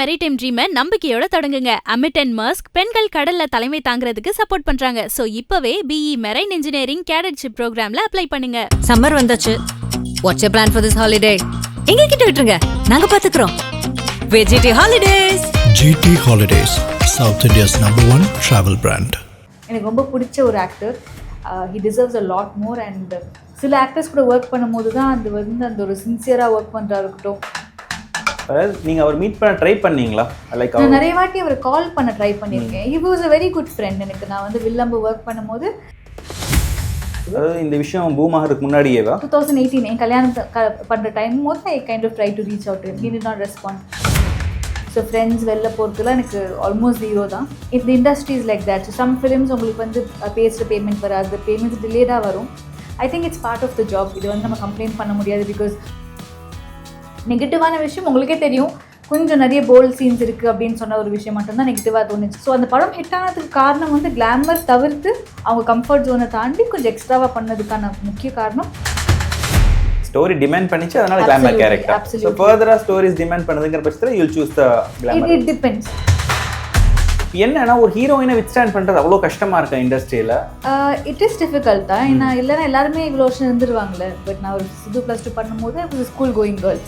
Maritime ட்ரீமை நம்பிக்கையோட தொடங்குங்க. AMET and மர்ஸ்க் பெண்கள் கடல்ல தலைமை தாங்கிறதுக்கு சப்போர்ட் பண்றாங்க. சோ இப்பவே பிஇ மெரைன் இன்ஜினியரிங் கேடட்ஷிப் ப்ரோக்ராம்ல அப்ளை பண்ணுங்க. சம்மர் வந்தாச்சு. What's you plan for this holiday எங்க கிட்ட விட்டுருங்க. நாங்க பாத்துக்கிறோம். VGT holidays GT Holidays, South India's number one travel brand. எனக்கு ரொம்ப பிடிச்ச ஒரு actor he deserves a lot more and சில ஆக்டர்ஸ் கூட ஒர்க் பண்ணும்போது தான் அது வந்து அந்த ஒரு சின்சியராக ஒர்க் பண்ணுறா இருக்கட்டும். அதாவது நீங்க அவர் மீட் பண்ண ட்ரை பண்ணீங்களா? லைக் நான் நிறைய வாட்டி அவர் கால் பண்ண ட்ரை பண்ணியிருக்கேன். He was a very good friend எனக்கு. நான் வந்து வில்லம்பு ஒர்க் பண்ணும்போது அதாவது இந்த விஷயம் பூம் ஆகிறதுக்கு முன்னாடியேவா? டூ தௌசண்ட் எயிட்டீன் என் கல்யாணம் பண்ணுற டைம் போது I kind of try to reach out he did not respond so friends வெளில போகிறதுலாம் எனக்கு ஆல்மோஸ்ட் ஜீரோ தான். இந்த industries like that so some films உங்களுக்கு வந்து பேசுகிற பேமெண்ட் வராது. பேமெண்ட்ஸ் டிலேடாக வரும். I think it's part of the job இது வந்து நம்ம கம்ப்ளைண்ட் பண்ண முடியாது பிகாஸ் நெகட்டிவான விஷயம் உங்களுக்கே தெரியும். கொஞ்சம் நிறைய போல்ட் சீன்ஸ் இருக்குது அப்படின்னு சொன்ன ஒரு விஷயம் மட்டும்தான் நெகட்டிவாக தோணுச்சு. ஸோ அந்த படம் ஹிட் ஆனதுக்கு காரணம் வந்து கிளாமர் தவிர்த்து அவங்க கம்ஃபர்ட் ஜோனை தாண்டி கொஞ்சம் எக்ஸ்ட்ராவாக பண்ணதுக்கான முக்கிய காரணம். ஸ்டோரி டிமாண்ட் பண்ணிச்சு அதனால கிளாமர் கேரக்டர் ஸோ absolutely. ஃபர்தரா ஸ்டோரிஸ் டிமாண்ட் பண்ணுதுங்கிற பட்சத்தில் you'll choose the glamour it depends என்னன்னா ஒரு ஹீரோயினை வித் ஸ்டாண்ட் பண்றது அவ்வளோ கஷ்டமா இருக்கு இண்டஸ்ட்ரியில இட் இஸ் டிஃபிகல்ட் தான். ஏன்னா இல்லைன்னா எல்லாருமே இவ்வளோ வருஷம் இருந்துருவாங்களே பட் நான் ஒரு சிது ப்ளஸ் டூ பண்ணும்போது ஸ்கூல் கோயிங் கேர்ள்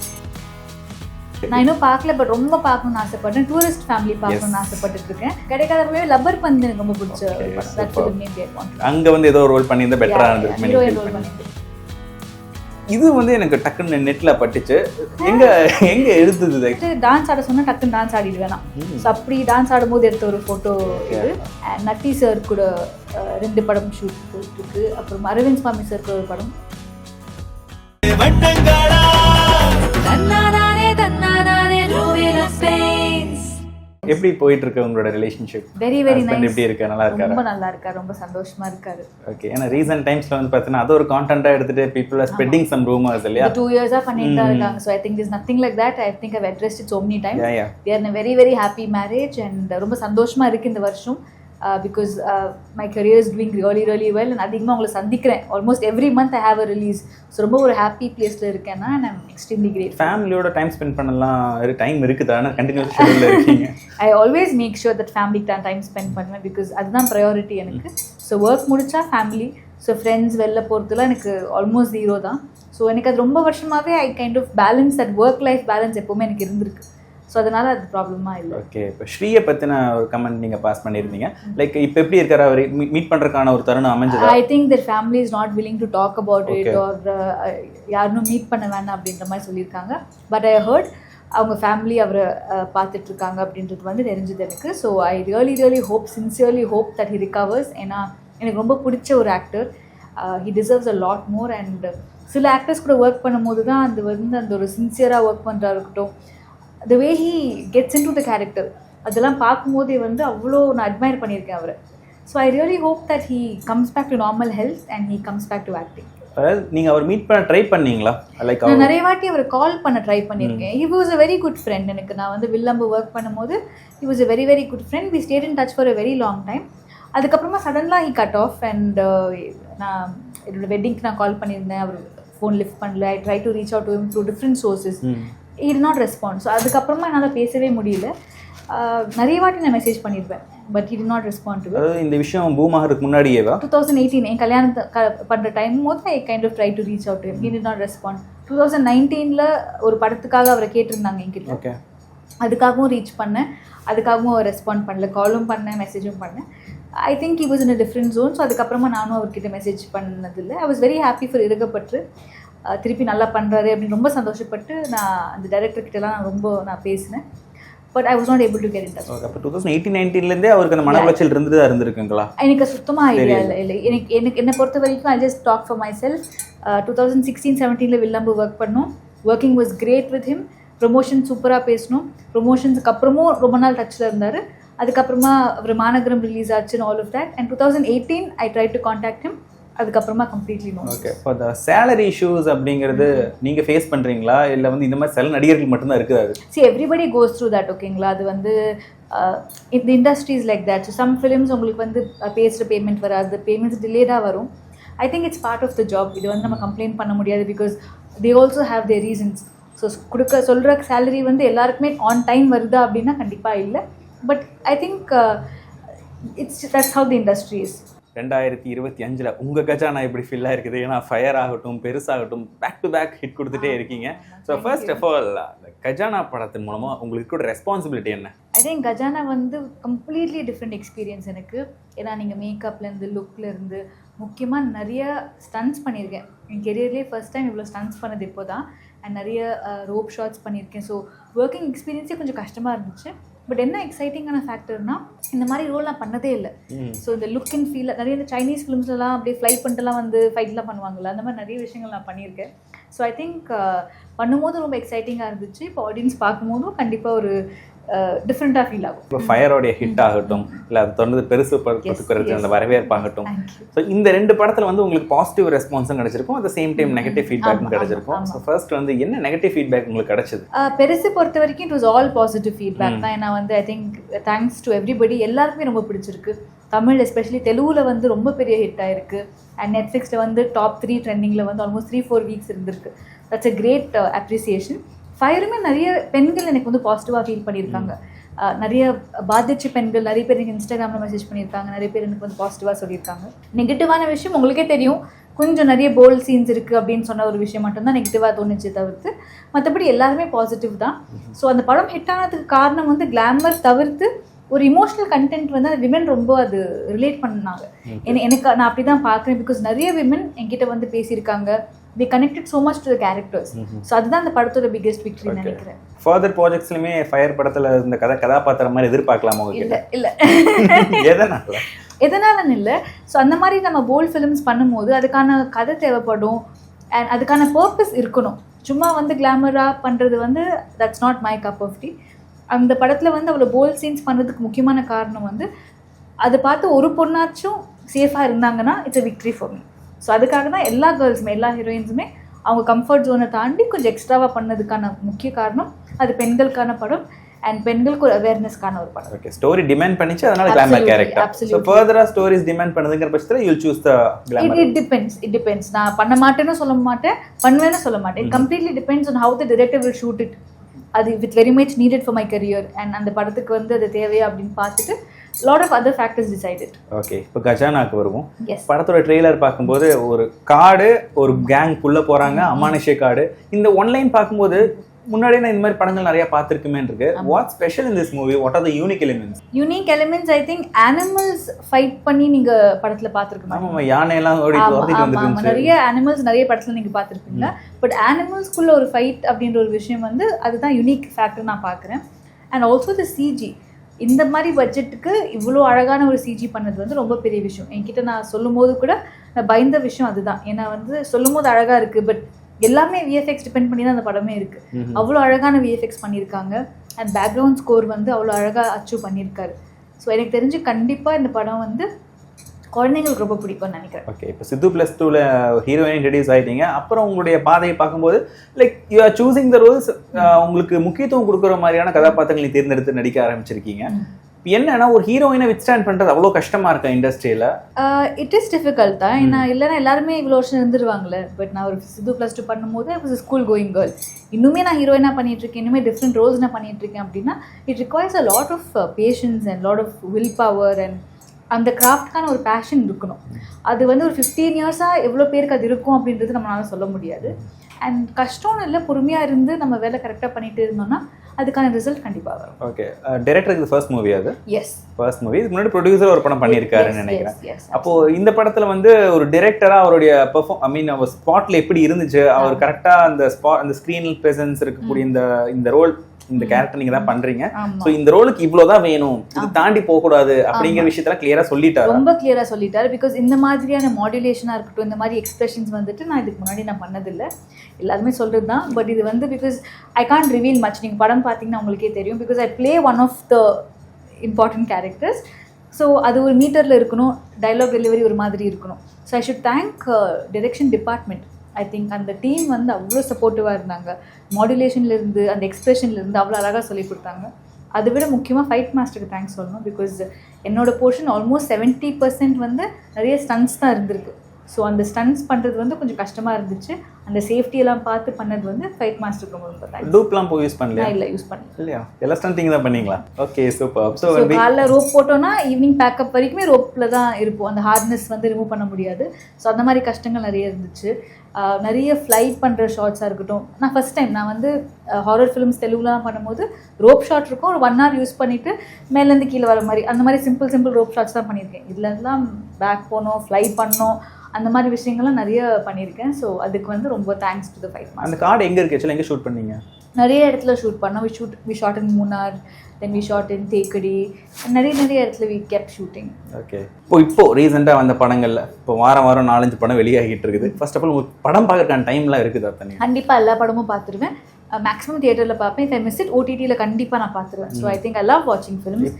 நான் இன்னும் பார்க்கல பட் ரொம்ப பார்க்கணும்னு ஆசைப்பட்டேன். டூரிஸ்ட் ஃபேமிலி பார்க்கணும்னு ஆசைப்பட்டுட்டு இருக்கேன் கிடைக்காதவே லப்பர் பந்து எனக்கு ரொம்ப பிடிச்ச. அங்க வந்து ஏதோ ஒரு ரோல் பண்ணியிருந்தா பெட்டரா Yeah, இருந்திருக்கு. இது வந்து எனக்கு டக்குன்னு நெட்ல பட்டுச்சு. எங்க எங்க எடுத்தது டான்ஸ் ஆட சொன்னா டக்குன்னு டான்ஸ் ஆடிடுவேன் ஸோ அப்படி டான்ஸ் ஆடும்போது எடுத்த ஒரு ஃபோட்டோ இது. நட்டி சார் கூட ரெண்டு படம் ஷூட் போயிட்டுருக்கு அப்புறம் அரவிந்த் சுவாமி சார் கூட ஒரு படம். எப்படி போயிட்டு இருக்கு உங்களோட ரிலேஷன்ஷிப் வெரி வெரி நைஸ் எப்படி இருக்கு? நல்லா இருக்காரு? ரொம்ப நல்லா இருக்காரு. ரொம்ப சந்தோஷமா இருக்காரு. ஓகே ஏன்னா ரீசெண்ட் டைம்ஸ்ல வந்து பார்த்தீங்கன்னா அது ஒரு கான்டென்ட்டா எடுத்துட்டு people are spreading some rumours இல்லையா? டூ இயர்ஸா பண்ணிட்டு தான் இருக்காங்க. So I think is nothing like that I think I addressed so many time in a very very happy marriage and ரொம்ப சந்தோஷமா இருக்கு இந்த வருஷம். Because my career is doing really really well and அதிகமாக உங்களை சந்திக்கிறேன். Almost every month I have a release so ரொம்ப ஒரு ஹாப்பி பிளேஸில் இருக்கேன்னா ஐம் எக்ஸ்ட்ரீம்லி கிரேட் ஃபேமிலியோட டைம் ஸ்பெண்ட் பண்ணலாம். டைம் இருக்குது. ஆனால் continues I always make sure that ஃபேமிலிக்கு தான் டைம் ஸ்பெண்ட் பண்ணுவேன் பிகாஸ் அதுதான் ப்ரையாரிட்டி எனக்கு. ஸோ ஒர்க் முடிச்சா ஃபேமிலி ஸோ ஃப்ரெண்ட்ஸ் வெளில போகிறதுலாம் எனக்கு ஆல்மோஸ்ட் ஜீரோ தான். ஸோ எனக்கு அது ரொம்ப வருஷமாகவே I kind of balance that work life balance எப்போவுமே எனக்கு இருந்திருக்கு. ஸோ அதனால அது ப்ராப்ளமாக இல்லை. ஓகே இப்போ ஸ்ரீயை பத்தின ஒரு கமெண்ட் நீங்க பாஸ் பண்ணியிருந்தீங்க. லைக் இப்போ எப்படி இருக்காரு அவர்? மீட் பண்றதுக்கான ஒரு தருணம் அமைஞ்சதா? I think their family is not willing to talk about it. Or யாரும் மீட் பண்ண வேணாம் அப்படின்ற மாதிரி சொல்லியிருக்காங்க. பட் ஐ ஹர்ட் அவங்க ஃபேமிலி அவரை பார்த்துட்டு இருக்காங்க அப்படின்றது வந்து தெரிஞ்சது எனக்கு. So I really really hope sincerely hope that he recovers ஏன்னா எனக்கு ரொம்ப பிடிச்ச ஒரு actor he deserves a lot more and சில ஆக்டர்ஸ் கூட ஒர்க் பண்ணும்போது தான் அது வந்து அந்த ஒரு சின்சியராக ஒர்க் பண்ணுறா இருக்கட்டும். The way he gets in to the character அதெல்லாம் பார்க்கும்போதே வந்து அவ்வளோ நான் அட்மையர் பண்ணியிருக்கேன் அவரை. So I really hope that he comes back to normal health and he comes back to acting அதாவது நீங்க அவர் மீட் பண்ண ட்ரை பண்ணீங்களா? லைக் நான் நிறைய வாட்டி அவர் கால் பண்ண ட்ரை பண்ணியிருக்கேன். He was a very good friend எனக்கு. நான் வந்து வில்லம்பு ஒர்க் பண்ணும்போது he was a very very good friend we stayed in touch for a very long time அதுக்கப்புறமா சடன்லாக ஹி கட் ஆஃப் அண்ட் நான் என்னோட வெட்டிங்க்கு நான் கால் பண்ணியிருந்தேன். அவர் ஃபோன் லிஃப்ட் பண்ணல. I try to reach out through different sources he not respond so அதுக்கப்புறமா என்னால் பேசவே முடியல. நிறைய வாட்டி நான் மெசேஜ் பண்ணியிருப்பேன் but he not respond to அதாவது இந்த விஷயம் பூம் ஆகிறதுக்கு முன்னாடியேவா டூ தௌசண்ட் எயிட்டீன் என் கல்யாணம் பண்ணுற டைம் போது I kind of try to reach out he did not respond two thousand நைன்டீனில் ஒரு படத்துக்காக அவரை கேட்டிருந்தாங்க என்கிட்ட. ஓகே அதுக்காகவும் ரீச் பண்ணேன். அதுக்காகவும் அவர் ரெஸ்பாண்ட் பண்ணல. காலும் பண்ணேன் மெசேஜும் பண்ணேன். I think he was in a different zone. ஸோ அதுக்கப்புறமா நானும் அவர்கிட்ட மெசேஜ் பண்ணதில்லை. I was very happy for இருக்கப்பட்டு திருப்பி நல்லா பண்ணுறாரு அப்படின்னு ரொம்ப சந்தோஷப்பட்டு நான் அந்த டைரக்டர் கிட்டலாம் நான் ரொம்ப நான் பேசினேன். But I was not able to get in touch அப்போ டூ தௌசண்ட் எயிட்டீன் நைன்டீன்லேருந்தே அவருக்கு அந்த மன உளைச்சல் இருந்துட்டு தான் இருந்திருக்குங்களா? எனக்கு சுத்தமாக ஐடியா இல்லை. இல்லை எனக்கு எனக்கு என்னை பொறுத்த வரைக்கும் I just talk for myself two thousand sixteen செவன்டீனில் Villambu work பண்ணோம். Working was great with him promotion சூப்பராக பேசணும் ப்ரொமோஷன்ஸுக்கு அப்புறமும் ரொம்ப நாள் டச்சில் இருந்தார். அதுக்கப்புறமா அவர் மாநகரம் ரிலீஸ் ஆச்சுன்னு all of that and two thousand eighteen I try to contact him அதுக்கப்புறமா கம்ப்ளீட்லி நோ ஓகே இப்போ இந்த சேலரி இஷ்யூஸ் அப்படிங்கிறது நீங்க ஃபேஸ் பண்றீங்களா? இல்ல வந்து இந்த மாதிரி சில நடிகர்கள் மட்டும்தான் இருக்குது அது see everybody goes through that ஓகேங்களா அது வந்து இந்த industries like that some films உங்களுக்கு வந்து பேசுகிற பேமெண்ட் வராது. பேமெண்ட்ஸ் டிலேடாக வரும். I think it's part of the job இது வந்து நம்ம கம்ப்ளைண்ட் பண்ண முடியாது because they also have they reasons so கொடுக்க சொல்கிற சேலரி வந்து எல்லாருக்குமே ஆன் டைம் வருதா அப்படின்னா கண்டிப்பாக இல்லை. But I think it's that's how the industry is ரெண்டாயிரத்தி இருபத்தி அஞ்சில் உங்கள் கஜானா எப்படி ஃபீல் இருக்குது? ஏன்னா ஃபயர் ஆகட்டும் பெருசாகட்டும் பேக் டு பேக் ஹிட் கொடுத்துட்டே இருக்கீங்க. ஸோ ஃபர்ஸ்ட் ஆஃப் ஆல் கஜானா படத்தின் மூலமாக உங்களுக்கு கூட ரெஸ்பான்சிபிலிட்டி என்ன? ஐ திங்க் கஜானா வந்து கம்ப்ளீட்லி டிஃப்ரெண்ட் எக்ஸ்பீரியன்ஸ் எனக்கு. ஏன்னா நீங்கள் மேக்கப்லேருந்து லுக்லேருந்து முக்கியமாக நிறைய ஸ்டன்ஸ் பண்ணியிருக்கேன். என் கெரியர்லேயே ஃபர்ஸ்ட் டைம் இவ்வளோ ஸ்டன்ஸ் பண்ணது இப்போ தான் அண்ட் நிறைய ரோப் ஷாட்ஸ் பண்ணியிருக்கேன். ஸோ ஒர்க்கிங் எக்ஸ்பீரியன்ஸே கொஞ்சம் கஷ்டமாக இருந்துச்சு. பட் என்ன எக்ஸைட்டிங்கான ஃபேக்டர்னா இந்த மாதிரி ரோல் நான் பண்ணதே இல்லை. ஸோ இந்த லுக் அண்ட் ஃபீல் நிறைய இந்த சைனீஸ் ஃபிலிம்ஸ்லாம் அப்படியே ஃப்ளை பண்ணிட்டுலாம் வந்து ஃபைட்லாம் பண்ணுவாங்கல்ல அந்த மாதிரி நிறைய விஷயங்கள் நான் பண்ணியிருக்கேன். ஸோ ஐ திங்க் பண்ணும்போது ரொம்ப எக்ஸைட்டிங்காக இருந்துச்சு. இப்போ ஆடியன்ஸ் பார்க்கும்போதும் கண்டிப்பாக ஒரு டிஃப்ரெண்ட்டாக ஃபீல் ஆகும். இப்போ ஃபயரோடைய ஹிட் ஆகட்டும் இல்லை அது தொடர்ந்து பெருசு படுத்துக்கிறது அந்த வரவேற்பாகட்டும் ஸோ இந்த ரெண்டு படத்தில் வந்து உங்களுக்கு பாசிட்டிவ் ரெஸ்பான்ஸும் கிடைச்சிருக்கும் அட் சேம் டைம் நெகட்டிவ் ஃபீட்பேக்கும் கிடைச்சிருக்கும். ஸோ ஃபர்ஸ்ட் வந்து என்ன நெகட்டிவ் ஃபீட்பேக் உங்களுக்கு கிடைச்சது? பெருசு பொறுத்த வரைக்கும் it was all positive feedback தான். ஏன்னா வந்து I think thanks to everybody எல்லாருக்குமே ரொம்ப பிடிச்சிருக்கு. தமிழ் எஸ்பெஷலி தெலுங்குல வந்து ரொம்ப பெரிய ஹிட் ஆயிருக்கு. அண்ட் நெட்ஃப்ளிக்ஸில் வந்து டாப் த்ரீ ட்ரெண்டிங்கில் வந்து ஆல்மோஸ்ட் த்ரீ ஃபோர் வீக்ஸ் இருந்திருக்கு. தட்ஸ் அ கிரேட் அப்ரிசியேஷன் ஃபயருமே நிறைய பெண்கள் எனக்கு வந்து பாசிட்டிவாக ஃபீல் பண்ணியிருக்காங்க. நிறைய பாதிச்ச பெண்கள் நிறைய பேர் எனக்கு இன்ஸ்டாகிராமில் மெசேஜ் பண்ணியிருக்காங்க. நிறைய பேர் எனக்கு வந்து பாசிட்டிவாக சொல்லியிருக்காங்க. நெகட்டிவான விஷயம் உங்களுக்கே தெரியும். கொஞ்சம் நிறைய போல்ட் சீன்ஸ் இருக்குது அப்படின்னு சொன்ன ஒரு விஷயம் மட்டும்தான் நெகட்டிவாக தோணுச்சு தவிர்த்து. மற்றபடி எல்லாருமே பாசிட்டிவ் தான். ஸோ அந்த படம் ஹிட் ஆனதுக்கு காரணம் வந்து கிளாமர் தவிர்த்து ஒரு இமோஷனல் கண்டென்ட் வந்து அந்த விமன் ரொம்ப அது ரிலேட் பண்ணாங்க. என- எனக்கு நான் அப்படி தான் பார்க்குறேன் பிகாஸ் நிறைய விமன் என்கிட்ட வந்து பேசியிருக்காங்க. They connected so much to the characters so அதுதான் அந்த படத்தோட பிக்கெஸ்ட் விக்ட்ரி நினைக்கிறேன். ஃபர்தர் ப்ராஜெக்ட்ஸ்லையுமே ஃபயர் படத்தில் இந்த கதை கதாபாத்திரம் மாதிரி எதிர்பார்க்கலாமா இல்லை இல்லை. எதனால? எதனாலன்னு இல்லை. ஸோ அந்த மாதிரி நம்ம போல்ட் ஃபிலிம்ஸ் பண்ணும்போது அதுக்கான கதை தேவைப்படும். அண்ட் அதுக்கான பர்பஸ் இருக்கணும். சும்மா வந்து கிளாமராக பண்ணுறது வந்து that's not my cup of tea அந்த படத்தில் வந்து அவ்வளோ போல்ட் சீன்ஸ் பண்ணுறதுக்கு முக்கியமான காரணம் வந்து அதை பார்த்து ஒரு பொண்ணாச்சும் சேஃபாக இருந்தாங்கன்னா it's a victory for me. ஸோ அதுக்காக தான் எல்லா கேர்ள்ஸுமே எல்லா ஹீரோயின்ஸுமே அவங்க கம்ஃபர்ட் ஜோனை தாண்டி கொஞ்சம் எக்ஸ்ட்ராவாக பண்ணதுக்கான முக்கிய காரணம் அது பெண்களுக்கான படம் அண்ட் பெண்களுக்கு ஒரு அவேர்னஸ்க்கான ஒரு படம். ஓகே ஸ்டோரி டிமாண்ட் பண்ணிச்சு அதனால கிளாமர் கேரக்டர் absolutely. ஃபர்தரா ஸ்டோரிஸ் டிமாண்ட் பண்ணுதுங்கிற பட்சத்தில் you'll choose the glamour it depends it depends நான் பண்ண மாட்டேன்னு சொல்ல மாட்டேன் பண்ணுவேன்னு சொல்ல மாட்டேன். It completely depends on how the director will shoot it அது with very much needed for my career and அந்த படத்துக்கு வந்து அது தேவையா அப்படின்னு பார்த்துட்டு lot of other factors decided okay இப்போ கஜானாக்கு வருவோம். படத்தோட ட்ரெய்லர் பார்க்கும்போது ஒரு காடு ஒரு கேங் குள்ள போறாங்க அமானுஷ்ய காடு. இந்த ஒன்லைன் பார்க்கும்போது முன்னாடியே நான் இந்த மாதிரி படங்கள் நிறைய பார்த்துருக்குமே இருக்கு what special in this movie what are the unique elements unique elements I think animals fight பண்ணி நீங்க படத்துல பார்த்துருக்க மாட்டீங்க ஆமாம் யானையெல்லாம் ஓடி ஆமா, ஆமா, ஆமா. வந்துருந்துச்சு நிறைய அனிமல்ஸ் நிறைய படத்துல நீங்க பார்த்துருப்பீங்க. பட் அனிமல்ஸ்குள்ள ஒரு ஃபைட் அப்படின்ற ஒரு விஷயம் வந்து அதுதான் யூனிக் ஃபேக்டர் நான் பார்க்குறேன். அண்ட் ஆல்சோ த சிஜி இந்த மாதிரி பட்ஜெட்டுக்கு இவ்வளோ அழகான ஒரு சிஜி பண்ணது வந்து ரொம்ப பெரிய விஷயம். என்கிட்ட நான் சொல்லும் போது கூட நான் பயந்த விஷயம் அதுதான். ஏன்னா வந்து சொல்லும் போது அழகா இருக்கு பட் எல்லாமே விஎஃப்எக்ஸ் டிபெண்ட் பண்ணி தான் அந்த படமே இருக்கு. அவ்வளோ அழகான விஎஃப்எக்ஸ் பண்ணியிருக்காங்க. அண்ட் பேக்ரவுண்ட் ஸ்கோர் வந்து அவ்வளோ அழகா அச்சீவ் பண்ணியிருக்காரு. ஸோ எனக்கு தெரிஞ்சு கண்டிப்பா இந்த படம் வந்து குழந்தைங்களுக்கு ரொம்ப பிடிக்கும்னு நினைக்கிறேன். ஓகே இப்போ சித்து ப்ளஸ் டூவில் ஹீரோயின் இன்ட்ரடியூஸ் ஆயிட்டீங்க. அப்புறம் உங்களுடைய பாதையை பார்க்கும்போது like you are choosing the roles உங்களுக்கு முக்கியத்துவம் கொடுக்குற மாதிரியான கதாபாத்திரங்களை தேர்ந்தெடுத்து நடிக்க ஆரம்பிச்சிருக்கீங்க. என்னன்னா ஒரு ஹீரோயினை வித் ஸ்டாண்ட் பண்ணுறது அவ்வளோ கஷ்டமா இருக்கு இண்டஸ்ட்ரியில் இட் இஸ் டிஃபிகல்ட் தான். ஏன்னா இல்லைன்னா எல்லாருமே இவ்வளோ வருஷம் இருந்துருவாங்களே பட் நான் ஒரு சித்து ப்ளஸ் டூ பண்ணும்போது ஐ ஸ்கூல் கோயிங் கேர்ள் இன்னுமே நான் ஹீரோயினாக பண்ணிட்டு இருக்கேன் இன்னுமே டிஃப்ரெண்ட் ரோல்ஸ் நான் பண்ணிட்டு இருக்கேன் அப்படின்னா it requires a lot of patience and lot of will power and அந்த கிராஃப்ட்கான ஒரு பேஷன் இருக்கணும். அது வந்து ஒரு ஃபிஃப்டீன் இயர்ஸாக எவ்வளோ பேருக்கு அது இருக்கும் அப்படின்றது நம்மளால சொல்ல முடியாது. அண்ட் கஷ்டம்னு இல்லை பொறுமையாக இருந்து நம்ம வேலை கரெக்டாக பண்ணிட்டு இருந்தோம்னா அதுக்கான ரிசல்ட் கண்டிப்பாக வரும். ஓகே டேரக்டருக்கு ஃபர்ஸ்ட் மூவி அது? எஸ் ஃபர்ஸ்ட் மூவி இதுக்கு முன்னாடி ப்ரொடியூசர் ஒரு படம் பண்ணியிருக்காருன்னு நினைக்கிறேன். அப்போ இந்த படத்துல வந்து ஒரு டிரெக்டரா அவருடைய பெர்ஃபார்ம் ஐ மீன் அவர் ஸ்பாட்ல எப்படி இருந்துச்சு? அவர் கரெக்டா அந்த ஸ்பாட் அந்த ஸ்கிரீனில் பிரசன்ஸ் இருக்கக்கூடிய இந்த இந்த ரோல் இந்த கேரக்டர் நீங்க தான் பண்றீங்க. சோ இந்த ரோலுக்கு இவ்வளவுதான் வேணும். இது தாண்டி போக கூடாது அப்படிங்கிற விஷயத்துல கிளியரா சொல்லிட்டாரு? ரொம்ப கிளியரா சொல்லிட்டாரு. பிகாஸ் இந்த மாதிரியான மாடுலேஷனாக இருக்கட்டும் இந்த மாதிரி எக்ஸ்பிரஷன்ஸ் வந்துட்டு நான் இதுக்கு முன்னாடி நான் பண்ணதில்லை. எல்லாருமே சொல்கிறது தான் பட் இது வந்து because I can't reveal much நீங்கள் படம் பார்த்தீங்கன்னா உங்களுக்கே தெரியும். Because I play one of the important characters so அது ஒரு மீட்டரில் இருக்கணும். டைலாக் டெலிவரி ஒரு மாதிரி இருக்கணும். So I should thank direction department I think அந்த டீம் வந்து அவ்வளோ சப்போர்ட்டிவாக இருந்தாங்க. மாடுலேஷன்லேருந்து அந்த எக்ஸ்பிரஷன்லேருந்து அவ்வளோ அழகாக சொல்லி கொடுத்தாங்க. அதை விட முக்கியமாக ஃபைட் மாஸ்டருக்கு தேங்க்ஸ் சொல்லணும் பிகாஸ் என்னோடய போர்ஷன் ஆல்மோஸ்ட் செவன்ட்டி பர்சன்ட் வந்து நிறைய ஸ்டன்ஸ் தான் இருந்திருக்கு. ஸோ அந்த ஸ்டன்ஸ் பண்ணுறது வந்து கொஞ்சம் கஷ்டமாக இருந்துச்சு. அந்த சேஃப்டி எல்லாம் பார்த்து பண்ணது வந்து ஃபைட் மாஸ்டருக்கு ரொம்ப ரொம்ப தேங்க்ஸ் டூப்லாம் போய் யூஸ் பண்ணலையா? இல்லை யூஸ் பண்ணல. இல்லையா? எல்லா ஸ்டண்டிங் தான் பண்ணீங்களா? ஓகே சூப்பர் ஸோ காலைல ரோப் போட்டோம்னா ஈவினிங் பேக்கப் வரைக்குமே ரோப்பில் தான் இருப்போம். அந்த ஹார்ட்னஸ் வந்து ரிமூவ் பண்ண முடியாது. ஸோ அந்த மாதிரி கஷ்டங்கள் நிறைய இருந்துச்சு. நிறைய ஃப்ளைட் பண்ணுற ஷார்ட்ஸாக இருக்கட்டும். நான் ஃபஸ்ட் டைம் நான் வந்து ஹாரர் ஃபிலிம்ஸ் தெலுங்குலாம் பண்ணும்போது ரோப் ஷாட் இருக்கும். ஒரு ஒன் ஹவர் யூஸ் பண்ணிவிட்டு மேலேருந்து கீழே வர மாதிரி அந்த மாதிரி சிம்பிள் சிம்பிள் ரோப் ஷாட்ஸ் தான் பண்ணியிருக்கேன். இதுலலாம் பேக் போனோம் ஃப்ளை பண்ணோம். அந்த மாதிரி விஷயங்கள்லாம் நிறைய பண்ணியிருக்கேன். ஸோ அதுக்கு வந்து ரொம்ப thanks to the fight master அந்த கார்டு எங்க இருக்கு? ஆக்சுவலாக எங்க ஷூட் பண்ணீங்க? நிறைய இடத்துல ஷூட் பண்ணோம். We shoot we shot in Munnar then we shot in Thekkady நிறைய நிறைய இடத்துல வி கெப் ஷூட்டிங் ஓகே இப்போ இப்போ ரீசெண்டாக வந்த படங்கள்ல இப்போ வாரம் வாரம் நாலஞ்சு படம் வெளியாகிட்டு இருக்குது. ஃபர்ஸ்ட் ஆஃப் ஆல் உங்களுக்கு படம் பார்க்கறதுக்கான டைம்லாம் இருக்குதா தனியாக கண்டிப்பாக எல்லா படமும் பார்த்துருவேன். மேக்ஸிமம் தியேட்டரில் பார்ப்பேன். ஐ மிஸ் இட் ஓடிடியில் கண்டிப்பாக நான் பார்த்துருவேன். So I think I love வாட்சிங் ஃபிலிம்ஸ்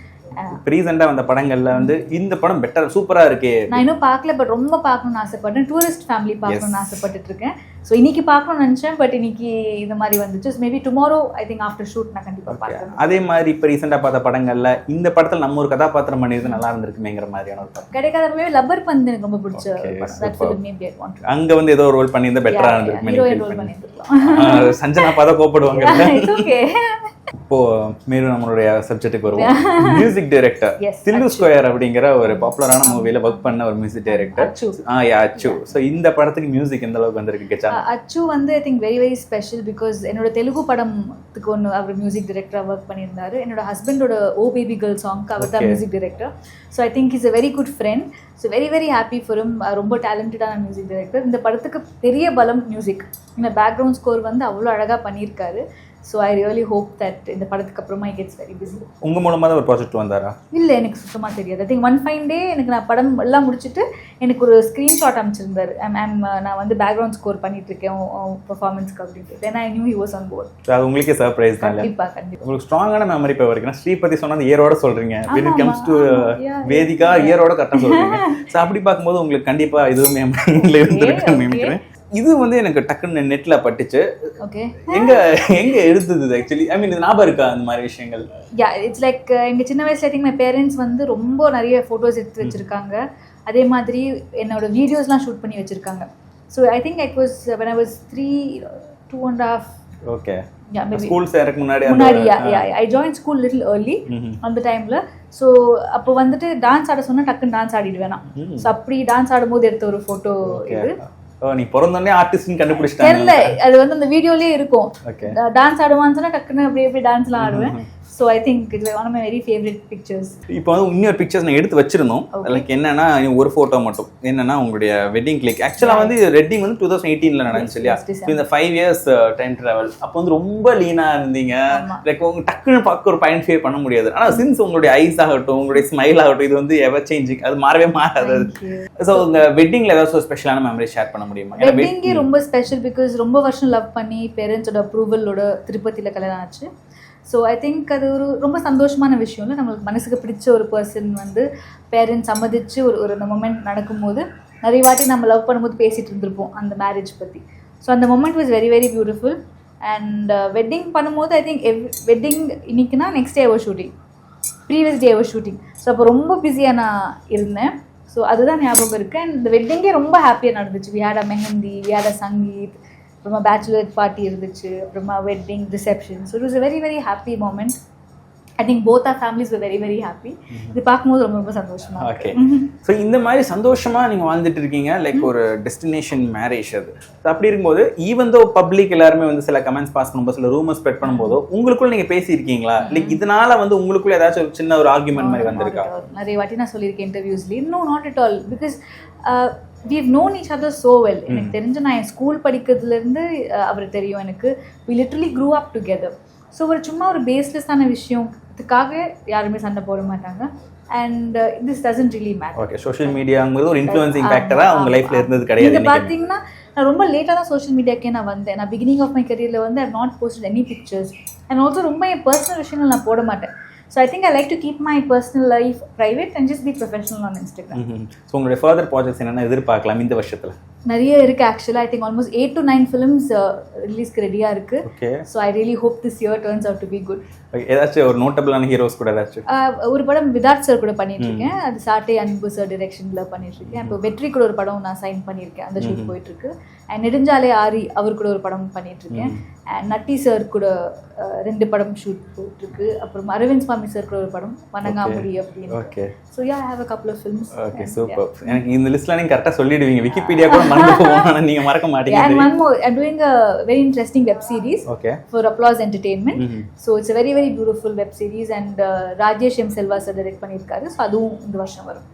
இப்போ ரீசெண்டாக வந்த படங்கள்ல வந்து இந்த படம் பெட்டர் சூப்பரா இருக்கே. நான் இன்னும் பார்க்கல பட் ரொம்ப பார்க்கணும்னு ஆசைப்பட்டேன். டூரிஸ்ட் ஃபேமிலி பார்க்கணும்னு ஆசைப்பட்டுட்டு இருக்கேன் ஸோ இன்னைக்கு பார்க்கணும்னு நினச்சேன் பட் இன்னைக்கு இந்த மாதிரி வந்துச்சு. Maybe tomorrow I think after shoot நான் கண்டிப்பாக பார்க்குறேன். அதே மாதிரி இப்போ ரீசெண்டாக பார்த்த படங்கள்ல இந்த படத்துல நம்ம ஒரு கதாபாத்திரம் பண்ணியது நல்லா இருந்திருக்குமேங்கிற மாதிரியான ஒரு படம். கிடைக்காத மேபி லப்பர் பந்து எனக்கு ரொம்ப பிடிச்ச அங்க வந்து ஏதோ ஒரு ரோல் பண்ணியிருந்தா பெட்டரா இருந்திருக்குமே ஹீரோயின் ரோல் பண்ணியிருந்துருக்கலாம். சஞ்சனா பார்த்தா கோப்படுவாங்க இப்போ மேலும் நம்மளுடைய சப்ஜெக்ட்டுக்கு வருவோம். மியூசிக் டைரக்டர் சில்லு ஸ்கொயர் அப்படிங்கிற ஒரு பாப்புலரான மூவில ஒர்க் பண்ண ஒரு மியூசிக் டைரக்டர். ஆ யா அச்சு ஸோ இந்த படத்துக்கு மியூசிக் எந்த அளவுக்கு வந்திருக்கு கெச்சா? அச்சு வந்து I think very very special because என்னோட தெலுங்கு படத்துக்கு ஒன்று அவர் மியூசிக் டைரக்டராக ஒர்க் பண்ணியிருந்தாரு. என்னோட ஹஸ்பண்டோட ஓ பேபி கேர்ள் சாங்க்கு அவர் தான். Music director so I think is a very good friend so very very happy for ரொம்ப டேலண்டடான மியூசிக் டைரக்டர் இந்த படத்துக்கு பெரிய பலம் மியூசிக் இந்த பேக்ரவுண்ட் ஸ்கோர் வந்து அவ்வளோ அழகாக பண்ணியிருக்காரு. So I really hope that இந்த படத்துக்கு அப்புறமா ஐ கெட்ஸ் வெரி பிஸி உங்க மூலமா தான் ஒரு ப்ராஜெக்ட் வந்தாரா? இல்லை எனக்கு சுத்தமாக தெரியாது. I think one fine day எனக்கு நான் படம் எல்லாம் முடிச்சுட்டு எனக்கு ஒரு ஸ்க்ரீன்ஷாட் அனுப்பிச்சிருந்தாரு. மேம் நான் வந்து பேக்ரவுண்ட் ஸ்கோர் பண்ணிட்டு இருக்கேன் பர்ஃபார்மன்ஸ்க்கு அப்படின்ட்டு. Then I knew he was on board அது உங்களுக்கே சர்ப்ரைஸ் தான்? கண்டிப்பாக கண்டிப்பாக உங்களுக்கு ஸ்ட்ராங்கான மெமரி இப்போ வரைக்கும் ஸ்ரீபதி சொன்னா அந்த இயரோட comes to ஆமா. Yeah, வேதிகா இயரோட கரெக்டாக சொல்றீங்க. ஸோ அப்படி பார்க்கும்போது உங்களுக்கு கண்டிப்பா இதுவும் மெமரியில் இருந்திருக்குன்னு. நினைக்கிறேன். இது வந்து எனக்கு டக்குன்னு நெட்ல பட்டுச்சு. ஓகே எங்க எங்க எடுத்தது ஆக்சுவலி ஐ மீன் ஞாபகம் இருக்கா அந்த மாதிரி விஷயங்கள்? யா இட்ஸ் லைக் எங்க சின்ன வயசுல திங்க் மை பேரண்ட்ஸ் வந்து ரொம்ப நிறைய ஃபோட்டோஸ் எடுத்து வச்சிருக்காங்க. அதே மாதிரி என்னோட வீடியோஸ்லாம் ஷூட் பண்ணி வச்சிருக்காங்க. So I think I was when I was three two and half okay school சேரக்கு முன்னாடி முன்னாடி I join school little early. அந்த டைம்ல ஸோ அப்போ வந்துட்டு டான்ஸ் ஆட சொன்னா டக்குன்னு டான்ஸ் ஆடிடுவேன். ஸோ அப்படி டான்ஸ் ஆடும்போது எடுத்த ஒரு ஃபோட்டோ இது. நீ பிறந்தோடனே ஆர்டிஸ்ட்னு கண்டுபிடிச்சிட்டாங்க தெரியல. அது வந்து அந்த வீடியோலயே இருக்கும். டான்ஸ் ஆடுவான்னு சொன்னா டக்குன்னு அப்படியே அப்படியே டான்ஸ்லாம் ஆடுவேன். So I think it's one of my very favourite pictures இப்போ வந்து இன்னொரு பிக்சர்ஸ் நான் எடுத்து வச்சிருந்தோம். லைக் என்னன்னா ஒரு ஃபோட்டோ மட்டும். என்னன்னா உங்களுடைய வெட்டிங் கிளிக் ஆக்சுவலாக வந்து வெட்டிங் வந்து டூ தௌசண்ட் எயிட்டீன்ல நடந்துச்சு இல்லையா? இந்த ஃபைவ் இயர்ஸ் டைம் டிராவல் அப்போ வந்து ரொம்ப லீனா இருந்தீங்க. லைக் உங்க டக்குன்னு பார்க்க ஒரு பாயிண்ட் ஃபேர் பண்ண முடியாது. ஆனா சின்ஸ் உங்களுடைய ஐஸ் ஆகட்டும் உங்களுடைய ஸ்மைல் ஆகட்டும் இது வந்து எவர் சேஞ்சிங் அது மாறவே மாறாது. ஸோ உங்க வெட்டிங்ல ஏதாவது ஸ்பெஷலான மெமரி ஷேர் பண்ண முடியுமா? வெட்டிங்கே ரொம்ப ஸ்பெஷல் பிகாஸ் ரொம்ப வருஷம் லவ் பண்ணி பேரண்ட்ஸோட அப்ரூவலோட திருப்பதியில் கல்யாணம் ஆச்சு. ஸோ ஐ திங்க் அது ஒரு ரொம்ப சந்தோஷமான விஷயம் இல்லை நம்மளுக்கு மனசுக்கு பிடிச்ச ஒரு பர்சன் வந்து பேரண்ட்ஸ் சம்மதிச்சு ஒரு ஒரு அந்த மொமெண்ட் நடக்கும்போது நிறைய வாட்டி நம்ம லவ் பண்ணும்போது பேசிகிட்டு இருந்திருப்போம் அந்த மேரேஜ் பற்றி ஸோ அந்த moment was very very beautiful and wedding பண்ணும்போது ஐ திங்க் எவ் வெட்டிங் இன்னைக்குனா நெக்ஸ்ட் டே அவர் ஷூட்டிங் ப்ரீவியஸ் டே அவர் ஷூட்டிங் ஸோ அப்போ ரொம்ப பிஸியாக நான் இருந்தேன். ஸோ அதுதான் ஞாபகம் இருக்குது அண்ட் இந்த வெட்டிங்கே ரொம்ப ஹாப்பியாக நடந்துச்சு. வியாட மெஹந்தி வியாட சங்கீத் அப்புறமா பேச்சுலர் பார்ட்டி இருந்துச்சு அப்புறமா wedding reception so it was a very very happy moment I think both are families very very happy இது பார்க்கும்போது ரொம்ப ரொம்ப சந்தோஷமா ஓகே ஸோ இந்த மாதிரி சந்தோஷமா நீங்க வாழ்ந்துட்டு இருக்கீங்க லைக் ஒரு டெஸ்டினேஷன் மேரேஜ் அது. அப்படி இருக்கும்போது ஈவன் தோ பப்ளிக் எல்லாருமே வந்து சில கமெண்ட்ஸ் பாஸ் பண்ணும்போது சில ரூமர் ஸ்ப்ரெட் பண்ணும்போது உங்களுக்குள்ள நீங்க பேசியிருக்கீங்களா? லைக் இதனால வந்து உங்களுக்குள்ள ஏதாச்சும் ஒரு சின்ன ஒரு ஆர்குமெண்ட் மாதிரி வந்திருக்கா. நிறைய வாட்டி நான் சொல்லியிருக்கேன் இன்டர்வியூஸ்லேயே no not at all because we known each other so well எனக்கு தெரிஞ்ச நான் என் ஸ்கூல் படிக்கிறதுலேருந்து அவர் தெரியும் எனக்கு. We literally grew up together so ஒரு சும்மா ஒரு பேஸ்லெஸ்ஸான விஷயத்துக்காக யாருமே சண்டை போட மாட்டாங்க. And this doesn't really matter okay social மீடியாங்கிறது ஒரு இன்ஃப்ளூயன்சிங் ஃபேக்டரா உங்க லைஃப்ல இருந்தது கிடையாது இன்னைக்கு. பாத்தீங்கன்னா நான் ரொம்ப லேட்டாக தான் சோஷியல் மீடியாக்கே நான் வந்தேன். நான் பிகினிங் ஆஃப் மை கரியரில் வந்து I not post any pictures and also ரொம்ப என் பர்சனல் விஷயங்கள் நான் போட மாட்டேன். So I think I like to keep my personal life private and just be professional on Instagram so உங்களுடைய ஃபர்தர் ப்ராஜெக்ட்ஸ் என்னென்ன எதிர்பார்க்கலாம் இந்த வருஷத்துல? நிறைய இருக்கு ஆக்சுவலாக I think almost eight to nine films ரிலீஸ்க்கு ரெடியாக இருக்கு. Okay so I really hope this year turns out to be good ஏதாச்சும் ஒரு நோட்டபிளான ஹீரோஸ் கூட ஏதாச்சும்? ஒரு படம் விதார்த் சார் கூட பண்ணிட்டு இருக்கேன் அது சாட்டை அன்பு சார் டிரெக்ஷன்ல பண்ணிட்டு இருக்கேன் இப்போ வெற்றி கூட ஒரு படம் நான் சைன் பண்ணியிருக்கேன். அந்த ஷூட் போயிட்டு இருக்கு அண்ட் நெடுஞ்சாலை ஆரி அவர் கூட ஒரு படம் பண்ணிட்டு இருக்கேன் அண்ட் நட்டி சார் கூட ரெண்டு படம் ஷூட் போயிட்டு இருக்கு அப்புறம் அரவிந்த் சுவாமி சார் கூட ஒரு படம் வணங்காமுடி அப்படின்னு. Okay so yeah have a couple of films okay super எனக்கு இந்த லிஸ்ட்ல நீங்க கரெக்டா சொல்லிடுவீங்க. விக்கிபீடியா கூட மறந்து போவோம். ஆனா நீங்க மறக்க மாட்டீங்க. One more, I'm doing a very interesting web series okay for Applause Entertainment. Mhm. So it's a very very beautiful web series. And uh, Rajesh M Selva sir direct பண்ணியிருக்காரு. ஸோ அதுவும் இந்த வருஷம் வரும்.